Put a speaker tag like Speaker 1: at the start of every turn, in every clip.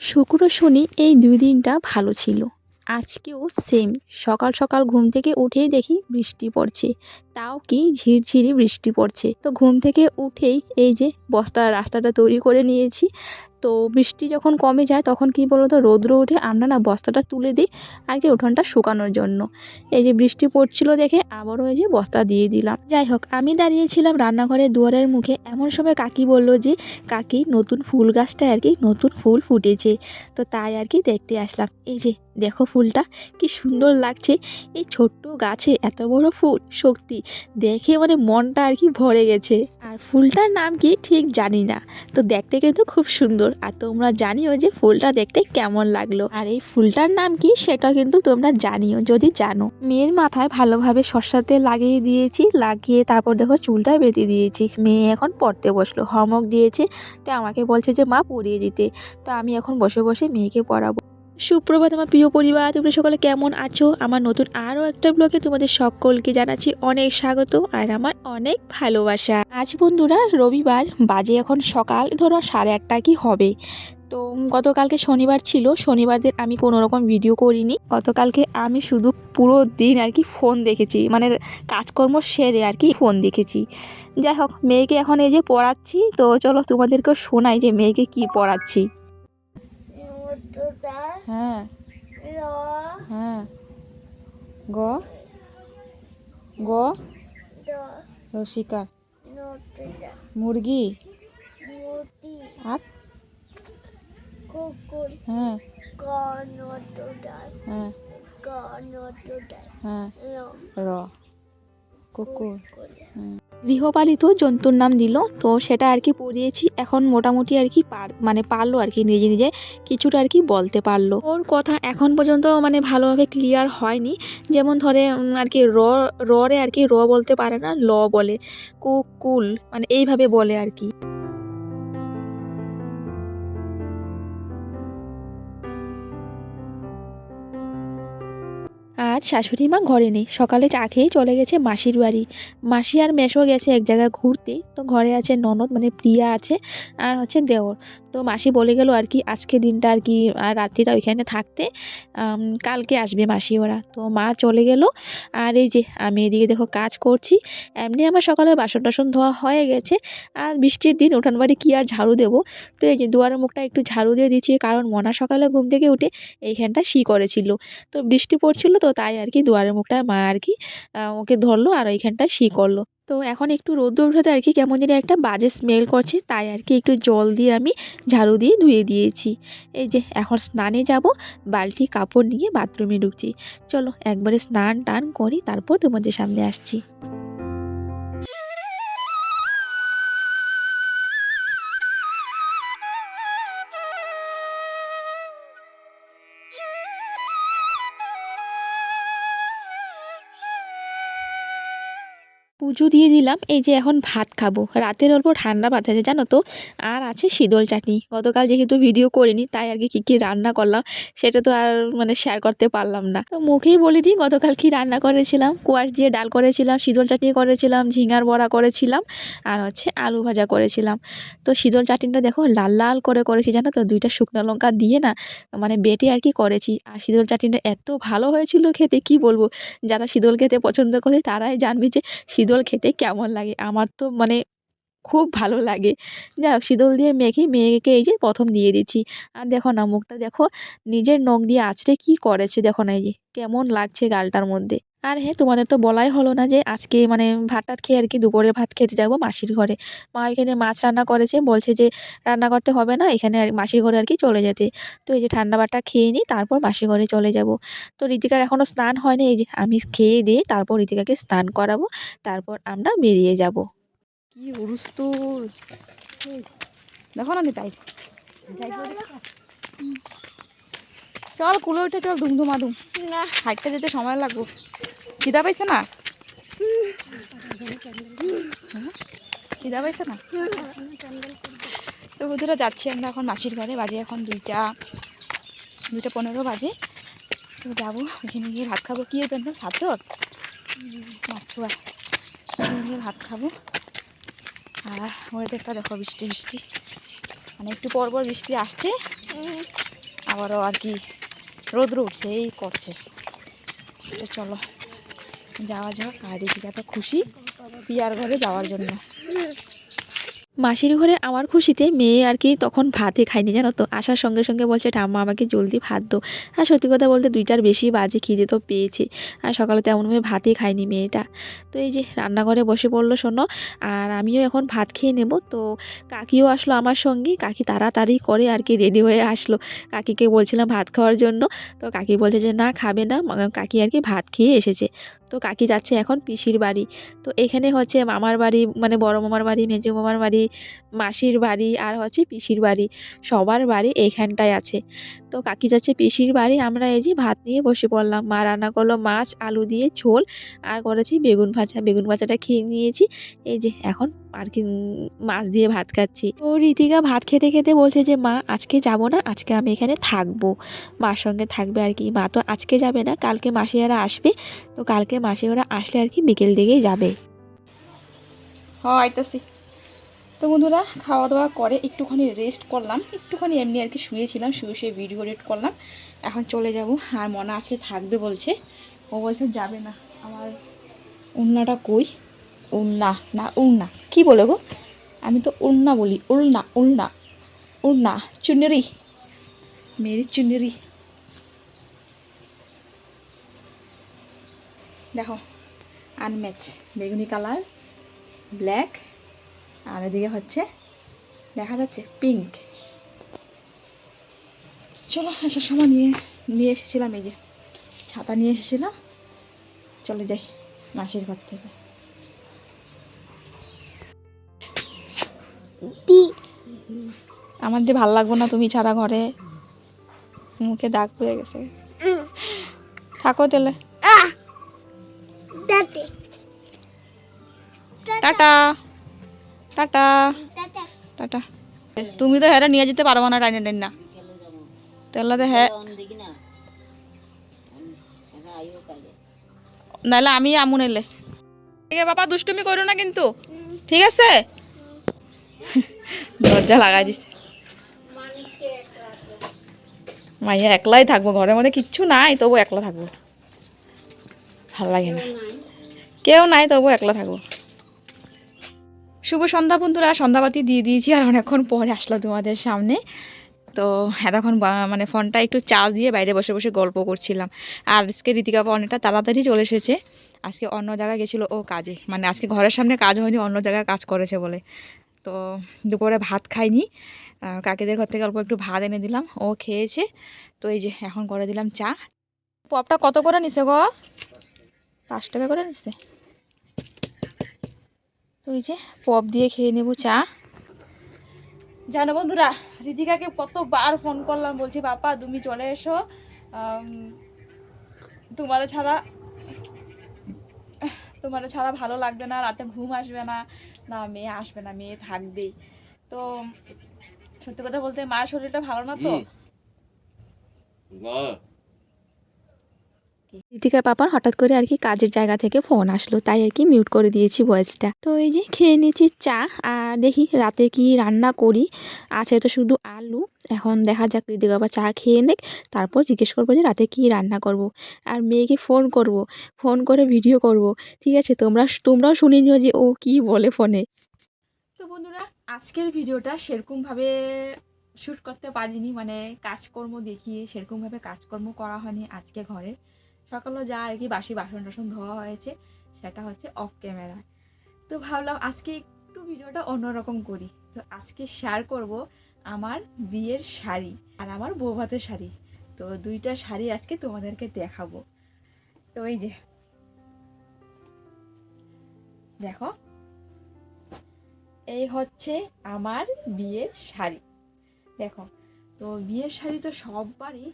Speaker 1: শুক্র শনি এই দুই দিনটা ভালো ছিল। আজকেও সেম সকাল সকাল ঘুম থেকে উঠেই দেখি বৃষ্টি পড়ছে। তাও কি ঝিরঝিরি বৃষ্টি পড়ছে। তো ঘুম থেকে উঠেই এই যে বস্তার রাস্তাটা তৈরি করে নিয়েছি। তো বৃষ্টি যখন কমে যায় তখন কি বলতো, রৌদ্র উঠে আমরা না বস্তাটা তুলে দিই কি উঠোনটা শুকানোর জন্য। এই যে বৃষ্টি পড়ছিল দেখে আবারও এই যে বস্তা দিয়ে দিলাম। যাই হোক, আমি দাঁড়িয়েছিলাম রান্নাঘরের দুয়ারের মুখে। এমন সময় কাকি বলল যে, কাকি, নতুন ফুল গাছটায় আর কি নতুন ফুল ফুটেছে। তো তাই আর কি দেখতে আসলাম। এই যে দেখো ফুলটা, কি সুন্দর লাগছে। এই ছোট্ট গাছে এত বড় ফুল, সত্যি দেখে মানে মনটা আর কি ভরে গেছে। আর ফুলটার নাম কি ঠিক জানি না। তো দেখতে কিন্তু খুব সুন্দর। আর তোমরা জানিও যে ফুলটা দেখতে কেমন লাগল। আর এই ফুলটার নাম কি সেটা কিন্তু তোমরা জানিও, যদি জানো। মেয়ের মাথায় ভালোভাবে সর্ষার লাগিয়ে দিয়েছি, লাগিয়ে তারপর দেখো চুলটা বেঁধে দিয়েছি। মেয়ে এখন পড়তে বসল, হোমওয়ার্ক দিয়েছে, তো আমাকে বলছে যে, মা পড়িয়ে দিতে। তো আমি এখন বসে বসে মেয়েকে পড়াবো। সুপ্রভাত আমার প্রিয় পরিবার, তোমরা সকলে কেমন আছো? আমার নতুন আরও একটা ব্লগে তোমাদের সকলকে জানাচ্ছি অনেক স্বাগত আর আমার অনেক ভালোবাসা। আজ বন্ধুরা রবিবার, বাজে এখন সকাল, ধরো সাড়ে আটটা কি হবে? তো গতকালকে শনিবার ছিল, শনিবারদের আমি কোনো রকম ভিডিও করিনি। গতকালকে আমি শুধু পুরো দিন আর কি ফোন দেখেছি মানে কাজকর্ম সেরে আর কি ফোন দেখেছি। যাই হোক, মেয়েকে এখন এই যে পড়াচ্ছি, তো চলো তোমাদেরকেও শোনাই যে মেয়েকে কি পড়াচ্ছি। হ্যাঁ
Speaker 2: র
Speaker 1: হ্যাঁ গ গ
Speaker 2: দ
Speaker 1: রসিকা
Speaker 2: নটুটা
Speaker 1: মুরগি
Speaker 2: মুটি
Speaker 1: আর
Speaker 2: কুকুর
Speaker 1: হ্যাঁ
Speaker 2: ক নটুটা
Speaker 1: হ্যাঁ
Speaker 2: ক নটুটা
Speaker 1: হ্যাঁ
Speaker 2: র
Speaker 1: র কুকুর
Speaker 2: কুকুর
Speaker 1: গৃহপালিত জন্তুর নাম দিল। তো সেটা আর কি পড়িয়েছি। এখন মোটামুটি আর কি পার মানে পারল আর কি নিজে নিজে কিছুটা আর কি বলতে পারল। ওর কথা এখন পর্যন্ত মানে ভালোভাবে ক্লিয়ার হয়নি। যেমন ধরে আর কি র রে আর কি র বলতে পারে না, ল বলে। কুকুল মানে এইভাবে বলে আর কি। আজ শাশুড়ি মা ঘরে নেই। সকালে চা খেয়েই চলে গেছে মাসির বাড়ি। মাসি আর মেশো গেছে এক জায়গায় ঘুরতে। তো ঘরে আছে ননদ মানে প্রিয়া আছে, আর হচ্ছে দেওর। তো মাসি বলে গেল আর কি, আজকে দিনটা আর কি, আর রাত্রিটা ওইখানে থাকতে কালকে আসবে মাসি ওরা। তো মা চলে গেল, আর এই যে আমি এদিকে দেখো কাজ করছি, এমনি আমার সকালে বাসন টাসন ধোয়া হয়ে গেছে, আর বৃষ্টির দিন উঠান বাড়ি কী আর ঝাড়ু দেবো? তো এই যে দুয়ারের মুখটা একটু ঝাড়ু দিয়ে দিচ্ছি কারণ মনা সকালে ঘুম থেকে উঠে এইখানটা শি করেছিল। তো বৃষ্টি পড়ছিল তো তাই আর কি দুয়ারের মুখটা মা আর কি ওকে ধরলো আর ওইখানটা শি করল। তো এখন একটু রোদ্র উঠাতে আর কি কেমন যেন একটা বাজে স্মেল করছে, তাই আর কি একটু জল দিয়ে আমি ঝাড়ু দিয়ে ধুয়ে দিয়েছি। এই যে এখন স্নানে যাব, বালতি, কাপড় নিয়ে বাথরুমে ঢুকছি। চলো একবারে স্নান টান করি, তারপর তোমাদের সামনে আসছি। পুজো দিয়ে দিলাম। এই যে এখন ভাত খাব। রাতের অল্প ঠান্ডা ভাত আছে, জানো তো? আর আছে শীতল চাটনি। গতকাল যেহেতু ভিডিও করিনি, তাই আর কি, কী কী রান্না করলাম সেটা তো আর মানে শেয়ার করতে পারলাম না। তো মুখেই বলে দিই, গতকাল কী রান্না করেছিলাম? কোয়াশ দিয়ে ডাল করেছিলাম, শীতল চাটনি করেছিলাম, ঝিঙার বড়া করেছিলাম, আর হচ্ছে আলু ভাজা করেছিলাম। তো শীতল চাটনিটা দেখো, লাল লাল করে করেছি, জানো তো? দুইটা শুকনো লঙ্কা দিয়ে না মানে বেটে আর কি করেছি। আর শীতল চাটনিটা এত ভালো হয়েছিল খেতে, কি বলব? যারা শীতল খেতে পছন্দ করে, তারাই জানবে যে শীতল খেতে কেমন লাগে? আমার তো মানে খুব ভালো লাগে। যাই হোক শীতল দিয়ে মেখে মেয়েকে এই যে প্রথম দিয়ে দিচ্ছি। আর দেখো না, মুখটা দেখো, নিজের নখ দিয়ে আঁচড়ে কি করেছে? দেখো না, এই যে কেমন লাগছে গালটার মধ্যে। আর হ্যাঁ তোমাদের তো বলাই হলো না যে আজকে মানে ভাত টাত খেয়ে আর কি দুপুরে ভাত খেতে যাব মাসির ঘরে। মা এখানে মাছ রান্না করেছে, বলছে যে রান্না করতে হবে না, এখানে আর মাসির ঘরে আর কি চলে যেতে। তো এই যে ঠান্ডা ভাতটা খেয়ে নিই, তারপর মাসির ঘরে চলে যাব। তো ঋতিকার এখনও স্নান হয়নি, এই যে আমি খেয়ে দিয়ে তারপর ঋতিকাকে স্নান করাবো, তারপর আমরা বেরিয়ে যাব।
Speaker 3: কি দেখো না তাই? চল কুলে উঠে চল ধুম ধুমা ধুম
Speaker 2: না।
Speaker 3: হাইটটা যেতে সময় লাগবো। খিদা পাইছে না? খিদা পাইছে না? তো বন্ধুরা যাচ্ছি আমরা এখন মাসির ঘরে। বাজে এখন দুইটা দুইটা পনেরো বাজে। তো যাব ওখানে গিয়ে ভাত খাব। কি জন্য? ভাতর মাছ ওখানে গিয়ে ভাত খাব। আর ওয়েদারটা দেখো বৃষ্টি বৃষ্টি। মানে একটু পর পর বৃষ্টি আসছে।
Speaker 1: আবারও আর কি রোদ্র উঠছে এই করছে। তো চলো, যাওয়া যাক। আর এদিকে তো খুশি পিয়ার ঘরে যাওয়ার জন্য।
Speaker 4: মাসির ঘরে আমার খুশিতে মেয়ে আর কি তখন ভাতই খায়নি, জানো তো? আসার সঙ্গে সঙ্গে বলছে, ঠাম্মা, আমাকে জলদি ভাত দো আর সত্যি কথা বলতে দুইটার বেশি বাজে খিদে তো পেয়েছে। আর সকালে তেমনভাবে ভাতই খায়নি মেয়েটা। তো এই যে রান্নাঘরে বসে পড়ল শোনো, আর আমিও এখন ভাত খেয়ে নেব। তো কাকিও আসলো আমার সঙ্গে। কাকি তাড়াতাড়ি করে আর কি রেডি হয়ে আসলো। কাকিকে বলছিলাম ভাত খাওয়ার জন্য। তো কাকি বলছে যে, না, খাবে না। কাকি আর কি ভাত খেয়ে এসেছে। তো কাকি যাচ্ছে এখন পিসির বাড়ি। তো এখানে হচ্ছে মামার বাড়ি মানে বড় মামার বাড়ি, মেজো মামার বাড়ি, মাসির বাড়ি আর হচ্ছে পিসির বাড়ি। সবার বাড়ি এইখানটায় আছে। তো কাকি যাচ্ছে পিসির বাড়ি, আমরা এই যে ভাত নিয়ে বসে পড়লাম। মা রান্না করল মাছ, আলু দিয়ে ঝোল আর করেছি বেগুন ভাজা। বেগুন ভাজাটা খেয়ে নিয়েছি। এই যে এখন আর কি মাছ দিয়ে ভাত খাচ্ছি। তো রীতিকা ভাত খেতে খেতে বলছে যে, মা, আজকে যাব না, আজকে আমি এখানে থাকব। মার সঙ্গে থাকবে আর কি। মা তো আজকে যাবে না, কালকে মাসিয়ারা আসবে। তো কালকে মাসিয়ারা আসলে আর কি বিকেল দিকেই যাবে।
Speaker 1: হয়, আইতাছি। তো বন্ধুরা খাওয়া দাওয়া করে একটুখানি রেস্ট করলাম। একটুখানি এমনি আর কি শুয়েছিলাম, শুয়ে শুয়ে ভিডিও এডিট করলাম। এখন চলে যাব। আর মনে আছে, থাকবে বলছে। ও বলছে, যাবে না। আমার উন্নাটা কই? উন্না, না, উন্না। কি বলে গো? আমি তো উন্না বলি। উলনা উলনা উন্না চুনেরি মেরি চুনেরি দেখো আনম্যাচ বেগুনি কালার ব্ল্যাক আর এদিকে হচ্ছে দেখা যাচ্ছে পিঙ্ক চলো আসার সময় নিয়ে নিয়ে এসেছিলাম এই যে ছাতা নিয়ে এসেছিলাম চলে যাই মাসির ঘর থেকে। আমার যে ভালো লাগবো না তুমি ছাড়া ঘরে মুখে দাগ পড়ে গেছে। থাকো তাহলে। টাটা টাটা
Speaker 5: টাটা
Speaker 1: টাটা তুমি তো হ্যাঁ নিয়ে যেতে পারব না টাইনে টাইন। না তাহলে তো হ্যাঁ নাহলে আমি আমু নিলে। ঠিক আছে বাবা দুষ্টুমি করো না কিন্তু। ঠিক আছে? দরজা লাগাই দিছে। মাইয়া একলাই থাকব ঘরের মধ্যে কিচ্ছু নাই তবু একলা থাকব। ভালো লাগে না। কেউ নাই। তবু একলা থাকব। শুভ সন্ধ্যা বন্ধুরা সন্ধ্যাবাতি দিয়ে দিয়েছি আর অনেকক্ষণ পরে আসলো তোমাদের সামনে। তো এতক্ষণ মানে ফোনটা একটু চার্জ দিয়ে বাইরে বসে বসে গল্প করছিলাম। আর আজকে রীতিকা আপা অনেকটা তাড়াতাড়ি চলে এসেছে। আজকে অন্য জায়গায় গেছিল ও কাজে। মানে আজকে ঘরের সামনে কাজ হয়নি অন্য জায়গায় কাজ করেছে বলে। তো দুপুরে ভাত খাইনি। কাকিদের ঘর থেকে অল্প একটু ভাত এনে দিলাম। ও খেয়েছে। তো এই যে এখন করে দিলাম চা। পপটা কত করে নিছে গো? পাঁচ টাকা করে নিছে। তো এই যে পপ দিয়ে খেয়ে নেব চা। জানো বন্ধুরা রিতিকাকে কতবার ফোন করলাম, বলছি, বাপা, তুমি চলে এসো। তোমার ছাড়া তোমার ছাড়া ভালো লাগবে না, রাতে ঘুম আসবে না। না, মেয়ে আসবে না, মেয়ে থাকবেই। তো সত্যি কথা বলতে মার শরীরটা ভালো না তো?
Speaker 4: ঋতিকার পাপার হঠাৎ করে আর কি কাজের জায়গা থেকে ফোন আসলো, তাই আর কি মিউট করে দিয়েছি ভয়েসটা তো এই যে খেয়ে নিয়েছি চা, আর দেখি রাতে কি রান্না করি। আছে তো শুধু আলু, এখন দেখা যাক ঋতিকা বাবা চা খেয়ে নেক, তারপর জিজ্ঞেস করব যে রাতে কি রান্না করব। আর মেয়েকে ফোন করব ফোন করে ভিডিও করব। ঠিক আছে, তোমরা তোমরাও শুনে নিও যে ও কি বলে ফোনে
Speaker 1: তো বন্ধুরা, আজকের ভিডিওটা সেরকমভাবে শ্যুট করতে পারিনি মানে কাজকর্ম দেখিয়ে সেরকমভাবে কাজকর্ম করা হয়নি আজকে ঘরে। সকালেও যা আর কি বাসি বাসন টাসন ধোয়া হয়েছে, সেটা হচ্ছে অফ ক্যামেরা তো ভাবলাম আজকে একটু ভিডিওটা অন্যরকম করি। তো আজকে শেয়ার করব আমার বিয়ের শাড়ি আর আমার বৌভাতের শাড়ি। তো দুইটা শাড়ি আজকে তোমাদেরকে দেখাবো। তো এই যে, দেখো, এই হচ্ছে আমার বিয়ের শাড়ি। দেখো, তো বিয়ের শাড়ি তো সববারই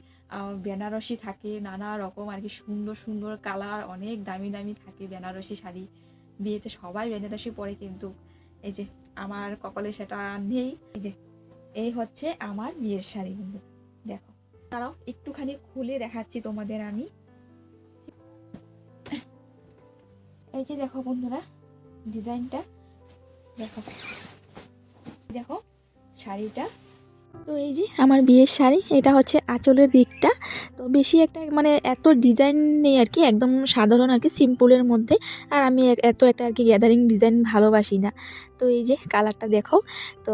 Speaker 1: বেনারসি থাকে, নানা রকম আর কি সুন্দর সুন্দর কালার, অনেক দামি দামি থাকে বেনারসি শাড়ি। বিয়েতে সবাই বেনারসি পরে কিন্তু এই যে আমার কপালে সেটা নেই। এই যে, এই হচ্ছে আমার বিয়ের শাড়ি বন্ধু। দেখো তারাও একটুখানি খুলে দেখাচ্ছি তোমাদের আমি। এই যে দেখো বন্ধুরা, ডিজাইনটা। দেখো দেখো, শাড়িটা। তো এই যে আমার বিয়ের শাড়ি, এটা হচ্ছে আঁচলের দিকটা। তো বেশি একটা মানে এত ডিজাইন নেই আর কি, একদম সাধারণ আর কি, সিম্পলের মধ্যে। আর আমি এত একটা আর কি গ্যাদারিং ডিজাইন ভালোবাসি না। তো এই যে কালারটা দেখো, তো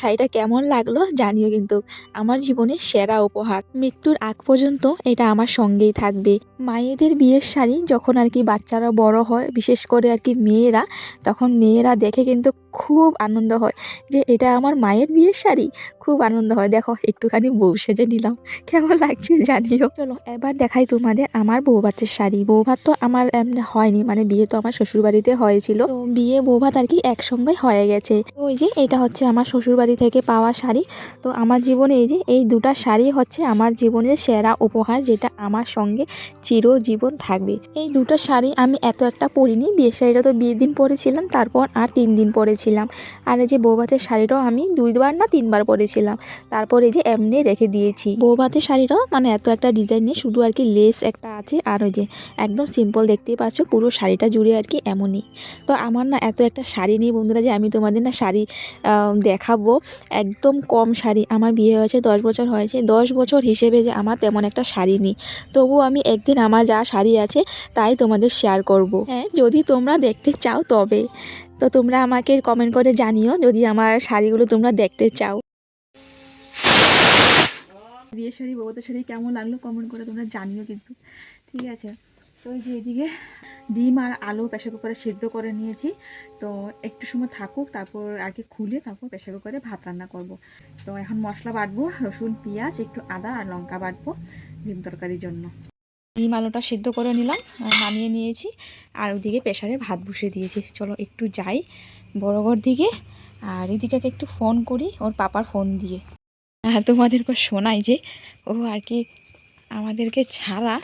Speaker 1: শাড়িটা কেমন লাগল জানিও কিন্তু। আমার জীবনে সেরা উপহার। মৃত্যুর আগ পর্যন্ত এটা আমার সঙ্গেই থাকবে। মায়েদের বিয়ের শাড়ি যখন আর কি বাচ্চারা বড় হয়, বিশেষ করে আর কি মেয়েরা, তখন মেয়েরা দেখে কিন্তু খুব আনন্দ হয় যে এটা আমার মায়ের বিয়ের শাড়ি। খুব আনন্দ হয়। দেখো, একটুখানি বউ সেজে নিলাম। কেমন লাগছে জানিও? চলো, এবার দেখাই তোমাদের আমার বউ ভাতের শাড়ি। বউ ভাত তো আমার এমনি হয়নি মানে বিয়ে তো আমার শ্বশুরবাড়িতে হয়েছিল। বিয়ে বউ ভাত আর কি একসঙ্গে হয়ে গেছে। ওই যে, এটা হচ্ছে আমার শ্বশুরবাড়ি থেকে পাওয়া শাড়ি। তো আমার জীবনে এই যে, এই দুটা শাড়ি হচ্ছে আমার জীবনের সেরা উপহার, যেটা আমার সঙ্গে চিরজীবন থাকবে। এই দুটো শাড়ি আমি এত একটা পরিনি। বিয়ের শাড়িটা তো বিয়ের দিন পরেছিলাম, তারপর আর তিন দিন পরেছিলাম। আর এই যে বৌভাতের শাড়িটাও আমি দুইবার না তিনবার পরেছিলাম। তারপর এই যে এমনি রেখে দিয়েছি। বৌভাতের শাড়িটাও মানে এত একটা ডিজাইন নেই, শুধু আর কি লেস একটা আছে আর ওই যে একদম সিম্পল দেখতেই পাচ্ছ, পুরো শাড়িটা জুড়ে আর কি এমনই। তো আমার না এত একটা শাড়ি নেই বন্ধুরা যে আমি তোমাদের না শাড়ি দেখাবো। একদম কম শাড়ি। আমার বিয়ে হয়েছে দশ বছর হয়েছে। দশ বছর হিসেবে যে আমার তেমন একটা শাড়ি নেই। তবুও আমি একদিন আমার যা শাড়ি আছে তাই তোমাদের শেয়ার করব। হ্যাঁ যদি তোমরা দেখতে চাও তবে। তো তোমরা আমাকে কমেন্ট করে জানিও যদি আমার শাড়িগুলো তোমরা দেখতে চাও।
Speaker 3: বিয়ের শাড়ি বউদের শাড়ি কেমন লাগল কমেন্ট করে তোমরা জানিও কিন্তু। ঠিক আছে? তো এই যে এদিকে ডিম আর আলু প্রেশার কুকারে সেদ্ধ করে নিয়েছি। তো একটু সময় থাকুক, তারপর আগে খুলে তারপর প্রেশার কুকারে ভাত রান্না করব। তো এখন মশলা বাটবো, রসুন, পেঁয়াজ, একটু আদা আর লঙ্কা বাটবো ডিম তরকারির জন্য। ডিম আলুটা সেদ্ধ করে নিলাম নামিয়ে নিয়েছি। আর ওইদিকে প্রেশারে ভাত বসিয়ে দিয়েছি। চলো একটু যাই বড়ঘর দিকে। আর এদিকে একটু ফোন করি, ওর পাপার ফোন দিয়ে। আর তোমাদেরকে শোনাই যে ও আর কি আমাদেরকে ছাড়া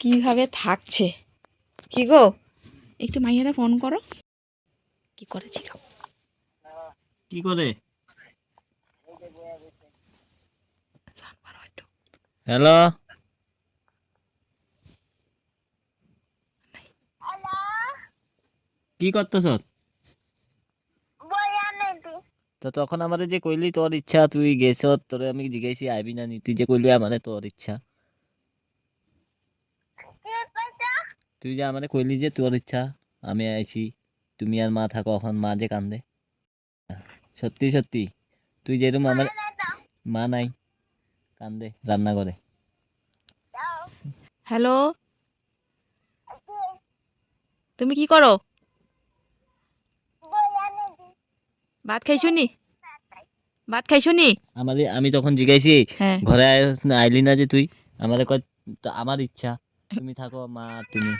Speaker 3: কীভাবে থাকছে। কি গো? একটু মাইয়ারা ফোন করো। কি করেছিল?
Speaker 6: কি করে? হ্যালো কি করতেছ? তো তখন আমারে যে কইলি, তোর ইচ্ছা, তুই গেছ তোরে আমি জিজ্ঞাসি আইবি না নি। তুই যে কইলি, আমারে তোর ইচ্ছা। তুই যে আমারে কইলি যে, তোর ইচ্ছা, আমি আইছি, তুমি আর মা থাকো। এখন মা যে কান্দে। সত্যি সত্যি। তুই যেরকম আমার মা নাই, কান্দে, রান্না করে।
Speaker 3: হ্যালো? তুমি কি করো
Speaker 2: বই আনে দি
Speaker 3: ভাত খাইছো নি ভাত খাইছো নি
Speaker 6: আমারে আমি তখন জিজ্ঞাসি
Speaker 3: হ্যাঁ।
Speaker 6: ঘরে আইলি না যে তুই। আমারে কয় আমার ইচ্ছা তুমি থাকো মা তুমি।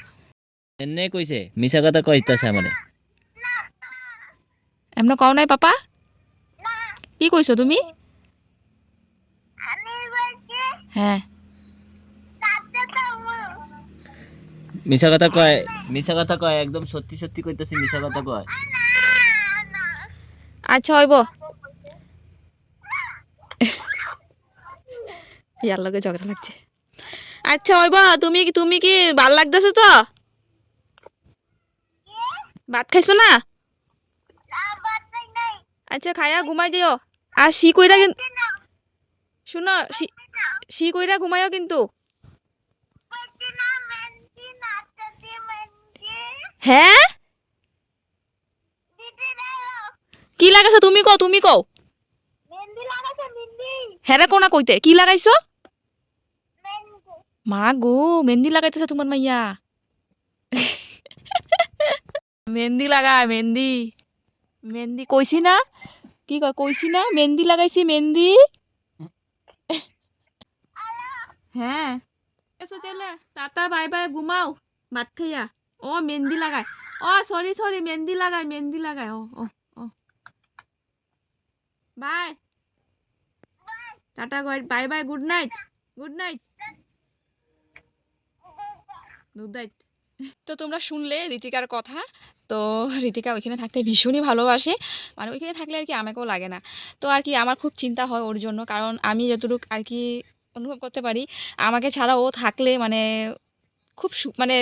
Speaker 6: এনে কইছে মিছা কথা কইতাছে আমারে।
Speaker 3: এমন কও নাই পাপা? কি কইছো তুমি? হ্যাঁ।
Speaker 6: মিছা কথা কয় মিছা কথা কয় একদম সত্যি সত্যি কইতাছি মিছা কথা কয়।
Speaker 3: আচ্ছা হইব। ইয়ার লগে ঝগড়া লাগছে। আচ্ছা হইব তুমি কি তুমি কি ভালো লাগতেছে তো? ভাত খাইছো না? আচ্ছা খায়া ঘুমাই দিও। আর শি কইরা কিন্তু শুনো শি- শি কইরা ঘুমাইও কিন্তু। হ্যাঁ? কি লাগাইছো? তুমি কও তুমি কও। হ্যাঁ কোনা কইতে? কি লাগাইছো? মা গো মেহেন্দি লাগাইতেছে তোমার মাইয়া। মেহেন্দি লাগায় মেহেন্দি মেহেন্দি কইছি না? কি কয় কইছি না? মেহেন্দি লাগাইছি মেহেন্দি হ্যাঁ। এসো তাহলে টাটা বাই বাই ঘুমাও। ভাত খাইয়া। ও মেহেন্দি লাগায়। ও সরি সরি মেহেন্দি লাগায় মেহেন্দি লাগায়। ও ও। Bye. Tata bye bye, good night. Good night. Good night. তো তোমরা শুনলে ঋতিকার কথা। তো ঋতিকা ওইখানে থাকতে ভীষণই ভালোবাসে। মানে ওইখানে থাকলে আর কি আমাকেও লাগে না। তো আর কি আমার খুব চিন্তা হয় ওর জন্য। কারণ আমি যতটুকু আর কি অনুভব করতে পারি, আমাকে ছাড়া ও থাকলে মানে খুব মানে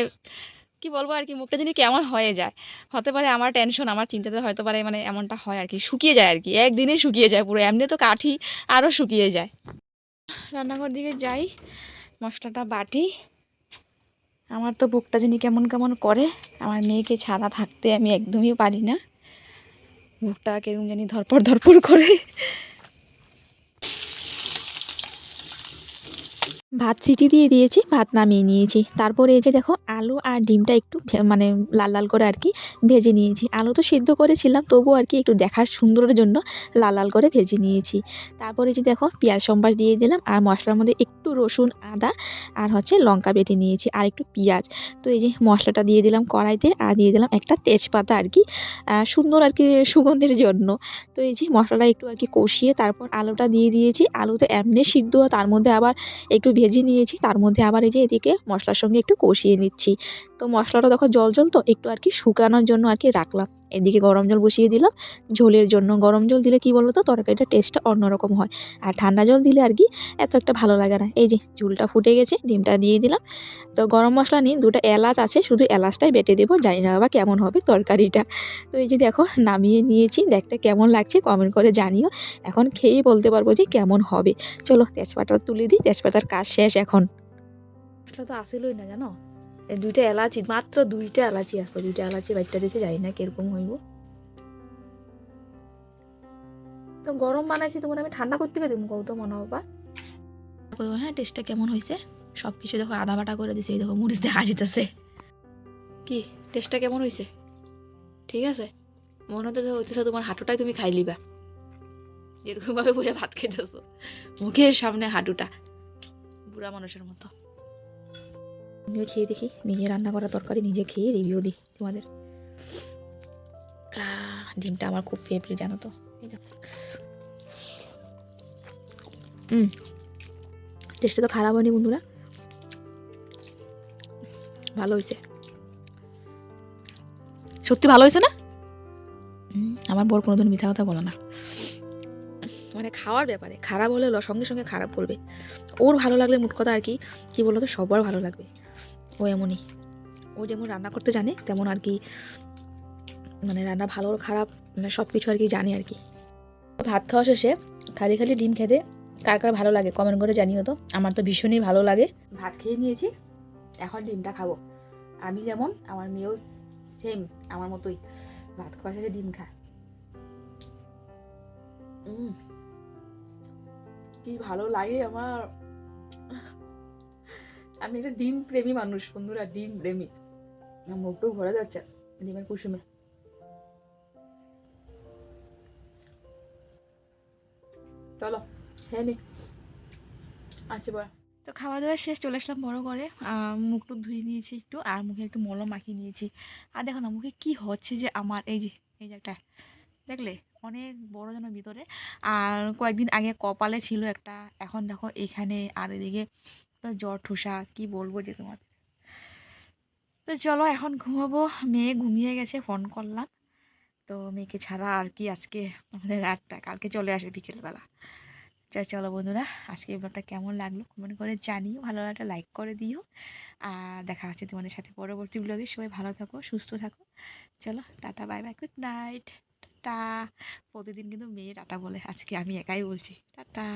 Speaker 1: কি বলব আর কি, মুখটা যিনি কেমন হয়ে যায়, হতে পারে আমার টেনশন আমার চিন্তাতে হয়তো পারে মানে এমনটা হয় আর কি, শুকিয়ে যায় আর কি, একদিনে শুকিয়ে যায় পুরো, এমনি তো কাঠি আরও শুকিয়ে যায়। রান্নাঘর দিকে যাই, মশলাটা বাটি, আমার তো বুকটা যিনি কেমন কেমন করে, আমার মেয়েকে ছাড়া থাকতে আমি একদমই পারি না, বুকটা কেরম জানি ধরপড় ধরপড় করে
Speaker 7: ভাত সিটি দিয়ে দিয়েছি, ভাত নামিয়ে নিয়েছি। তারপরে এই যে দেখো, আলু আর ডিমটা একটু মানে লাল লাল করে আর কি ভেজে নিয়েছি। আলু তো সিদ্ধ করেছিলাম, তবুও আর কি একটু দেখার সুন্দরের জন্য লাল লাল করে ভেজে নিয়েছি। তারপরে যে দেখো, পেঁয়াজ সম্বাস দিয়ে দিলাম আর মশলার মধ্যে একটু রসুন, আদা আর হচ্ছে লঙ্কা বেটে নিয়েছি আর একটু পেঁয়াজ। তো এই যে মশলাটা দিয়ে দিলাম কড়াইতে আর দিয়ে দিলাম একটা তেজপাতা আর কি সুন্দর আর কি সুগন্ধের জন্য। তো এই যে মশলাটা একটু আর কি কষিয়ে তারপর আলুটা দিয়ে দিয়েছি। আলু তো এমনি সিদ্ধ, তার মধ্যে আবার একটু নিয়েছি, তার মধ্যে আবার এই যে এদিকে মশলার সঙ্গে একটু কষিয়ে নিচ্ছি। তো মশলাটা দেখো জল জল তো একটু আর কি শুকানোর জন্য আর কি রাখলাম। এদিকে গরম জল বসিয়ে দিলাম। ঝোলের জন্য গরম জল দিলে কি বলো তো তরকারিটা টেস্টটা অন্যরকম হয়। আর ঠান্ডা জল দিলে আর কি এত একটা ভালো লাগে না। এই যে ঝুলটা ফুটে গেছে, ডিমটা দিয়ে দিলাম। তো গরম মশলা নিয়ে দুটো এলাচ আছে, শুধু এলাচটাই বেটে দেবো। জানি না বাবা কেমন হবে তরকারিটা। তো এই যে দেখো, নামিয়ে নিয়েছি। দেখতে কেমন লাগছে কমেন্ট করে জানিও। এখন খেয়েই বলতে পারব যে কেমন হবে। চলো তেজপাতা তুলে দিই। তেজপাতার কাজ শেষ এখন।
Speaker 1: তো আসিলই না জানো? দুইটা এলাচি, মাত্র দুইটা এলাচি আসলো। দুইটা এলাচি বাইরটা দিয়েছে, জানি না কীরকম হইব। তো গরম বানাইছি, তোমার আমি ঠান্ডা করতে দিব কত মনে হবা হ্যাঁ টেস্টটা কেমন হয়েছে সব কিছু দেখো আদা বাটা করে দিছে দেখো, মরিচ দেখা যেতেছে কি? টেস্টটা কেমন হয়েছে ঠিক আছে? মনে হতে হইতেছে তোমার হাঁটুটাই তুমি খাই লিবা। যেরকমভাবে বইয়া ভাত খাইতেছো। মুখের সামনে হাঁটুটা। বুড়া মানুষের মতো। আমিও খেয়ে দেখি। নিজে রান্না করা তরকারি, নিজে খেয়ে রিভিউ দিই তোমাদের। ডিমটা আমার খুব ফেভারিট জানো তো। হুম টেস্টটা তো খারাপ হয়নি বন্ধুরা। ভালো হয়েছে। সত্যি ভালো হয়েছে না? আমার বর কোনোদিন মিথ্যা কথা বলে না। মানে খাওয়ার ব্যাপারে, খারাপ হলে সঙ্গে সঙ্গে খারাপ করবে ওর ভালো লাগলে মোট কথা আর কি, কী বলতো? সবার ভালো লাগবে। ও এমনই। ও যেমন রান্না করতে জানে, তেমন আর কি মানে রান্না ভালো, খারাপ মানে সব কিছু আর কি জানে আর কি। ভাত খাওয়া শেষে খালি খালি ডিম খেতে কার কার ভালো লাগে কমেন্ট করে জানিও তো, আমার তো ভীষণই ভালো লাগে। ভাত খেয়ে নিয়েছি, এখন ডিমটা খাব। আমি যেমন, আমার মেয়েও সেম আমার মতোই, ভাত খাওয়া শেষে ডিম খায়। কি ভালো লাগে আমার। আমি একটা ডিম প্রেমী মানুষ, বন্ধুরা, ডিম প্রেমী। মুখটাও ভরে যাচ্ছে ডিমের কুসুমে। চলো হ্যাঁ নি। আচ্ছা বল। তো খাওয়া দাওয়া শেষ, চলে আসলাম বড় করে মুখ টুক ধুয়ে নিয়েছি একটু, আর মুখে একটু মলম মাখিয়ে নিয়েছি। আর দেখো না, মুখে কি হচ্ছে যে আমার, এই যে এই যে একটা, দেখলে? অনেক বড় যেন ভিতরে। আর কয়েকদিন আগে কপালে ছিল একটা, এখন দেখো এখানে আর এদিকে তো জ্বর, ঠুসা, কি বলব যে তোমার তো চলো এখন ঘুমাবো। মেয়ে ঘুমিয়ে গেছে ফোন করলাম। তো মেয়েকে ছাড়া আর কি আজকে আমাদের রাতটা কালকে চলে আসবে বিকেলবেলা। চল চলো বন্ধুরা, আজকে এই ব্লগটা কেমন লাগল কমেন্ট করে জানিও। ভালো লাগলে লাইক করে দিও। আর দেখা হচ্ছে তোমাদের সাথে পরবর্তী ব্লগে। সবাই ভালো থাকো, সুস্থ থাকো। চলো, টাটা বাই বাই গুড নাইট টাটা। প্রতিদিন কিন্তু মেয়ে টাটা বলে, আজকে আমি একাই বলছি। টাটা।